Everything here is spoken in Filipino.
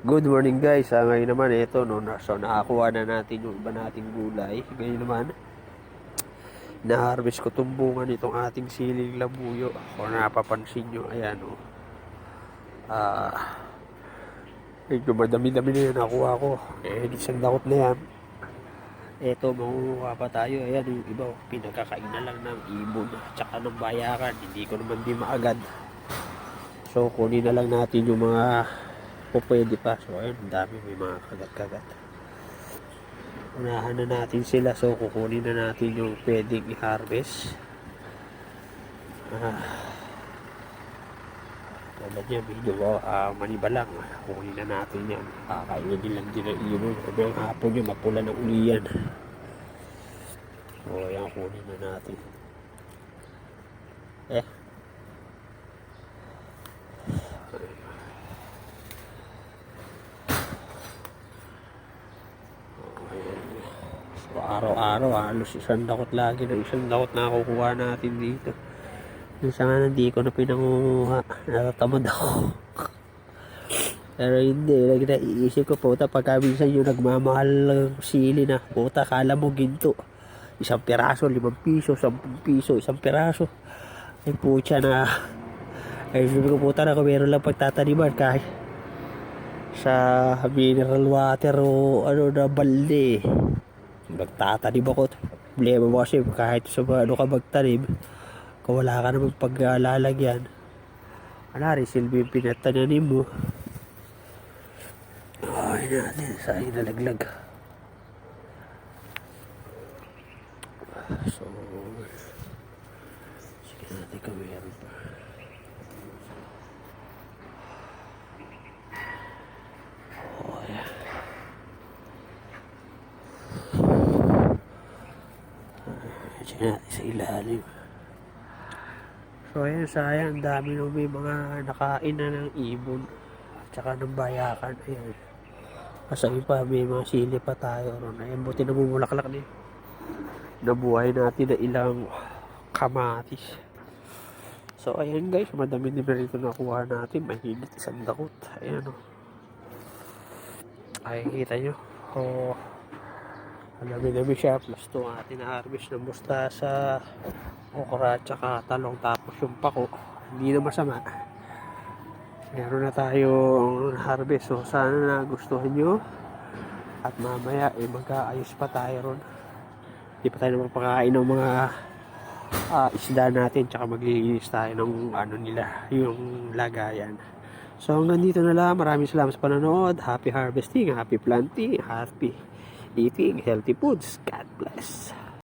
Good morning guys. Ah, ngayon naman ito no, so nakakuha na natin yung iba nating gulay. Ngayon naman na-harvest ko itong ating siling labuyo. Kung napapansin nyo, ayan o. Ah, medyo madami-dami na yun nakuha ko. Eh, isang dakot na yan. Eto, mangunguha pa tayo. Ayan, yung iba, oh, pinagkakain na lang ng ibon at saka ng bayaran. Hindi ko naman di maagad. So, kunin na lang natin yung mga po pwede pa. So, ayun, dami. May mga kagat-kagat. Unahan na natin sila. So, kukunin na natin yung pwedeng i-harvest. Ah. Tulad niya, medyo uh, maniba lang. Kukunin na natin yan. Kakainin din lang din ang ibon. Sabi ang hapon yun, mapula ng ulian. So, ayan, kunin na natin. Araw-araw, halos isang dakot lagi na isang dakot na kukuha natin dito. Minsan nga hindi ko na pinangunguha. Natatamad ako. Pero hindi, lagi na iisip ko, puta, pagka minsan yung nagmamahal sili na, puta, kala mo ginto. Isang piraso, limang piso, sampung piso, isang piraso. Ay, putya na. Ay, sabi ko, puta na, kung meron lang pagtataniman, kahit sa mineral water o ano na balde. Nagtatanim ako. Problema mo kasi kahit sa ano ka magtanim, kung wala ka naman paglalagyan, wala rin silbi yung pinatanim mo. Ay natin, sa nalaglag. So, sige natin kung meron pa. Natin sa ilalim. So ayan, sayang, ang dami nung may mga nakain na ng ibon at saka ng bayakan. Ayan. Kasi iba, may mga sili pa tayo ron. Ayan, buti namumulaklak din. Nabuhay natin na ilang kamatis. So ayan guys, madami din na rito nakuha natin. Mahigit isang dakot. Ayan o. Ay, kita nyo. Oh, dami-dami siya. Plus to ang ating na-harvest ng mustasa, okra, tsaka talong. Tapos yung pako, hindi na masama. Meron na tayong harvest. So, sana nagustuhan nyo. At mamaya, eh, magkaayos pa tayo ron. Hindi pa tayo magpakain ng mga ah, isda natin. Tsaka maglilinis tayo ng ano nila, yung lagayan. So, hanggang dito na lang. Maraming salamat sa panonood. Happy harvesting, happy planting, happy eating healthy foods. God bless.